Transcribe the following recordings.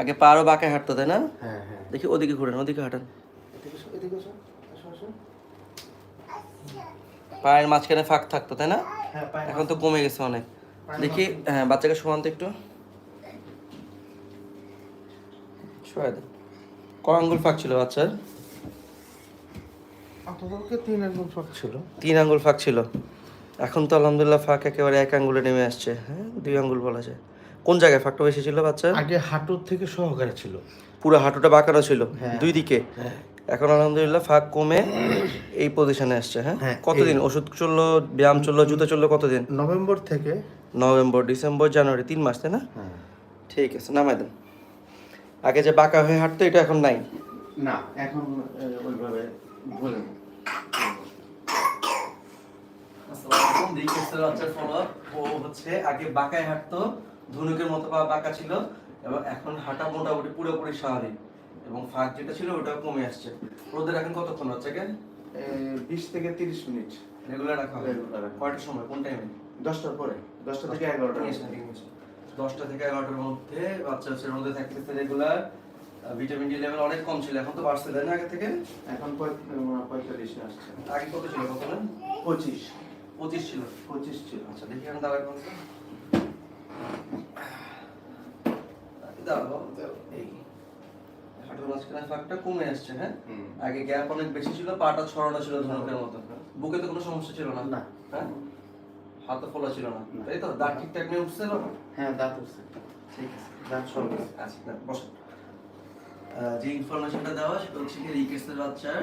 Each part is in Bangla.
আগে পা আরও বাঁকায় হাঁটতো তাই না? হ্যাঁ হ্যাঁ। দেখি ওদিকে ঘুরেন ওদিকে হাঁটান। পায়ের মাঝখানে ফাঁক থাকতো তাই না? হ্যাঁ এখন তো কমে গেছে অনেক। দেখি হ্যাঁ বাচ্চাকে সমান তো একটু। শোয়া দেন ক আঙ্গুল ফাঁক ছিল বাচ্চার? তিন ছিল। তিন আঙ্গুল ফাঁক ছিল। এখন তো আলহামদুলিল্লাহ ফাঁক একেবারে এক আঙ্গুলে নেমে আসছে। হ্যাঁ দুই আঙ্গুল বলা যায়। কোন জায়গায় ফাঁকটা বেশি ছিল বাচ্চার আগে হাঁটুর থেকে সহকারে ছিল। পুরো হাঁটুটা বাঁকানো ছিল হ্যাঁ। দুই দিকে? হ্যাঁ। এখন আলহামদুলিল্লাহ ফাঁক কমে এই পজিশনে আসছে হ্যাঁ? হ্যাঁ, কতদিন? ওষুধ চলল ব্যায়াম চলল জুতো চলল কতদিন? নভেম্বর থেকে নভেম্বর ডিসেম্বর জানুয়ারি তিন মাস তাই না? ঠিক আছে নামাই দেন। আগে যে বাঁকা হয়ে হাঁটতো এটা এখন নাই? না এখন ওইভাবে বলে না। ও হচ্ছে আগে বাঁকায় হাঁটতো ধনুকের মতো পা বাঁকা ছিল এবং এখন হাঁটা মোটামুটি পুরোপুরি স্বাভাবিক। এবং ফাঁক যেটা ছিল ওটাও কমে আসছে। রোদের এখন কতক্ষণ হচ্ছে কে বিশ থেকে তিরিশ মিনিট। রেগুলার রাখা হবে কয়টার সময়? কোন টাইমে? দশটার পরে। দশটা থেকে এগারোটা দশটা থেকে এগারোটার মধ্যে বাচ্চা হচ্ছে রোদে থাকতেছে রেগুলার। ভিটামিন ডি লেভেল অনেক কম ছিল। এখন তো বাড়ছে তাই না আগে থেকে? এখন পঁয়তাল্লিশে আসছে। আগে কত ছিল কত না পঁচিশ। পঁচিশ ছিল। পঁচিশ ছিল। আচ্ছা দেখি আমি দাঁড়া কোন দাঁড়াও দাঁড়াও, এই। হাঁটুর মাঝখানে ফাঁকটা কমে আসছে হ্যাঁ? আগে গ্যাপ অনেক বেশি ছিল পাটা ছড়ানো ছিল ধনুকের মতো। বুকে তো কোনো সমস্যা ছিল না না। হ্যাঁ? হাত ফোলা ছিল না। না। তাই তো দাঁত ঠিকঠাক নিয়ে উঠছিল হ্যাঁ দাঁত উঠছে। ঠিক আছে দাঁত সব আচ্ছা আহ, যে ইনফরমেশনটা দেওয়া সেটা হচ্ছে কি রিকেটসের বাচ্চার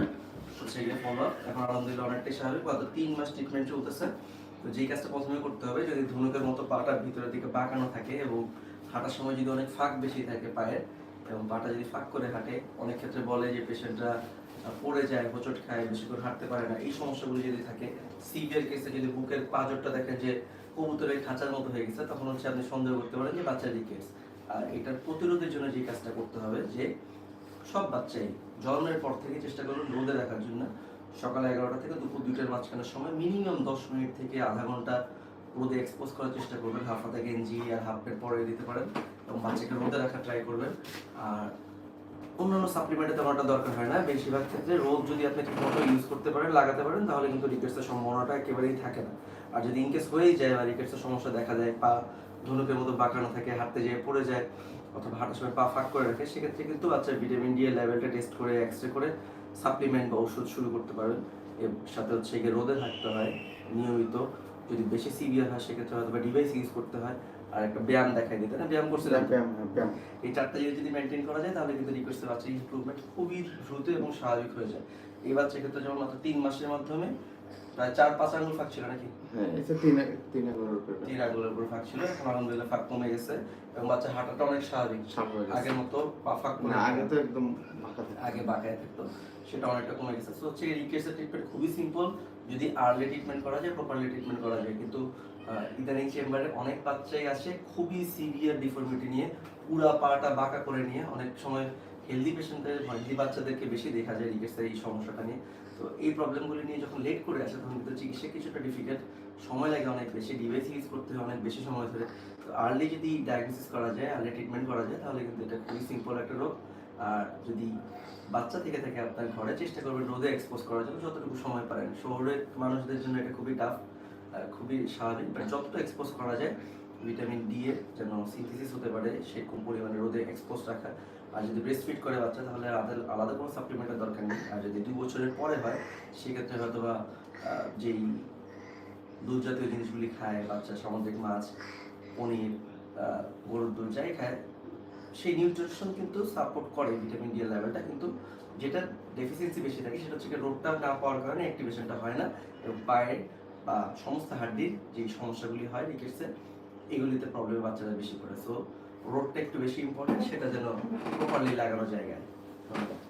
হচ্ছে গিয়ে ফলো এখন আলহামদুলিল্লাহ অনেকটাই স্বাভাবিক গত তিন মাস ট্রিটমেন্ট চলতেছে। তো যেই কাজটা প্রথমে করতে হবে, যদি ধনুকের মতো পাটা ভিতরের দিকে বাঁকানো থাকে এবং হাঁটার সময় যদি অনেক ফাঁক বেশি থাকে পায়ের, এবং পাটা যদি ফাঁক করে হাঁটে, অনেক ক্ষেত্রে বলে যে পেশেন্টরা পড়ে যায়, হোঁচট খায়, বেশি করে হাঁটতে পারে না। এই সমস্যাগুলি যদি থাকে, সিভিয়ার কেসে যদি বুকের পাঁজরটা দেখেন যে কবুতরের খাঁচার মতো হয়ে গেছে, তখন হচ্ছে আপনি সন্দেহ করতে পারেন যে বাচ্চার কেস আর এটার প্রতিরোধের জন্য যে কাজটা করতে হবে, যে সব বাচ্চাই জন্মের পর থেকে চেষ্টা করুন রোদে রাখার জন্য। সকাল এগারোটা থেকে দুপুর দুইটার মাঝখানের সময় মিনিমাম দশ মিনিট থেকে আধা ঘণ্টা রোদে এক্সপোজ করার চেষ্টা করবেন। হাফ হাতে গেঞ্জি আর হাফ প্যান্ট পরে দিতে পারেন এবং বাচ্চাকে রোদে রাখার ট্রাই করবেন। আর অন্যান্য সাপ্লিমেন্টে তেমন একটা দরকার হয় না। বেশিরভাগ ক্ষেত্রে রোদ যদি আপনি ঠিকমতো ইউজ করতে পারেন, লাগাতে পারেন, তাহলে কিন্তু রিকেটসের সম্ভাবনাটা একেবারেই থাকে না। আর যদি ইনকেস হয়েই যায় বা রিকেটসের সমস্যা দেখা যায় পা ধনুকের মতো বাঁকানো থাকে হাঁটতে যেয়ে পড়ে যায় অথবা হাঁটার সময় পা ফাঁক করে রাখে সেক্ষেত্রে কিন্তু বাচ্চার ভিটামিন ডি এর লেভেলটা টেস্ট করে এক্স রে করে সাপ্লিমেন্ট বা ওষুধ শুরু করতে পারবেন এর সাথে হচ্ছে গিয়ে রোদে থাকতে হয় নিয়মিত। যদি বেশি সিভিয়ার হয় সেক্ষেত্রে হয়তো বা ডিভাইস ইউজ করতে হয়। আর একটা ব্যায়াম দেখাই দিতে না? ব্যায়াম করছিলেন তো? ব্যায়াম হ্যাঁ, এই চারটা জিনিস যদি মেনটেন করা যায় তাহলে কিন্তু রিকোয়েস্টের বাচ্চার ইমপ্রুভমেন্ট খুবই দ্রুত এবং স্বাভাবিক হয়ে যায়। এই বাচ্চার ক্ষেত্রে যেমন মাত্র তিন মাসের মাধ্যমে প্রায় চার পাঁচ আঙুল ফাঁক ছিল নাকি? হ্যাঁ। এটা তিন তিন এগারোর উপরে তিন আঙুলের উপর ফাঁক ছিল। এখন আলহামদুলিল্লাহ ফাঁক কমে গেছে এবং বাচ্চার হাঁটাটা অনেক স্বাভাবিক। স্বাভাবিক। আছে। আগের মতো পা ফাঁক না আগে তো একদম আগে বাঁকায় থাকতো। সেটা অনেকটা কমে গেছে। সো হচ্ছে রিকেটসের ট্রিটমেন্ট খুবই সিম্পল যদি আর্লি ট্রিটমেন্ট করা যায় প্রপারলি ট্রিটমেন্ট করা যায়। কিন্তু ইদানিং চেম্বারে অনেক বাচ্চাই আসে খুবই সিভিয়ার ডিফর্মিটি নিয়ে পুরা পাটা বাঁকা করে নিয়ে অনেক সময় হেলদি পেশেন্টদের হেলদি বাচ্চাদেরকে বেশি দেখা যায় রিকেটসের এই সমস্যাটা নিয়ে। তো এই প্রবলেমগুলি নিয়ে যখন লেট করে আসে, তখন কিন্তু চিকিৎসা কিছুটা ডিফিকাল্ট সময় লাগে অনেক বেশি। ডিভাইস ইউজ করতে হয় অনেক বেশি সময় ধরে। তো আর্লি যদি ডায়াগনোসিস করা যায় আর্লি ট্রিটমেন্ট করা যায়, তাহলে কিন্তু এটা খুবই সিম্পল একটা রোগ। আর যদি বাচ্চা থেকে থাকে, আপনার ঘরে চেষ্টা করবেন রোদে এক্সপোজ করার জন্য, যতটুকু সময় পারেন। শহরের মানুষদের জন্য এটা খুবই টাফ খুবই স্বাভাবিক। বাট যতটা এক্সপোজ করা যায় ভিটামিন ডি এর যেন সিনথেসিস হতে পারে, সেরকম পরিমাণে রোদে এক্সপোজ রাখা। আর যদি ব্রেস্ট ফিট করে বাচ্চা, তাহলে আলাদা কোনো সাপ্লিমেন্টের দরকার নেই। আর যদি দুই বছরের পরে হয়, সেক্ষেত্রে হয়তো বা যেই দুধ জাতীয় জিনিসগুলি খায়, বাচ্চা সামুদ্রিক মাছ, পনির গরুর দুধ যাই খায়, সেই নিউট্রিশন কিন্তু সাপোর্ট করে ভিটামিন ডি লেভেলটা কিন্তু যেটা ডেফিসিয়েন্সি বেশি থাকে, সেটা হচ্ছে রোগটা না পাওয়ার কারণে অ্যাক্টিভেশনটা হয় না। এবং পায়ের বা সমস্ত হাড্ডির যে সমস্যাগুলি হয় রিকেটসে এগুলিতে প্রবলেম বাচ্চারা বেশি করে সো রোডটা একটু বেশি ইম্পর্টেন্ট সেটা যেন প্রপারলি লাগানো জায়গায়। ধন্যবাদ।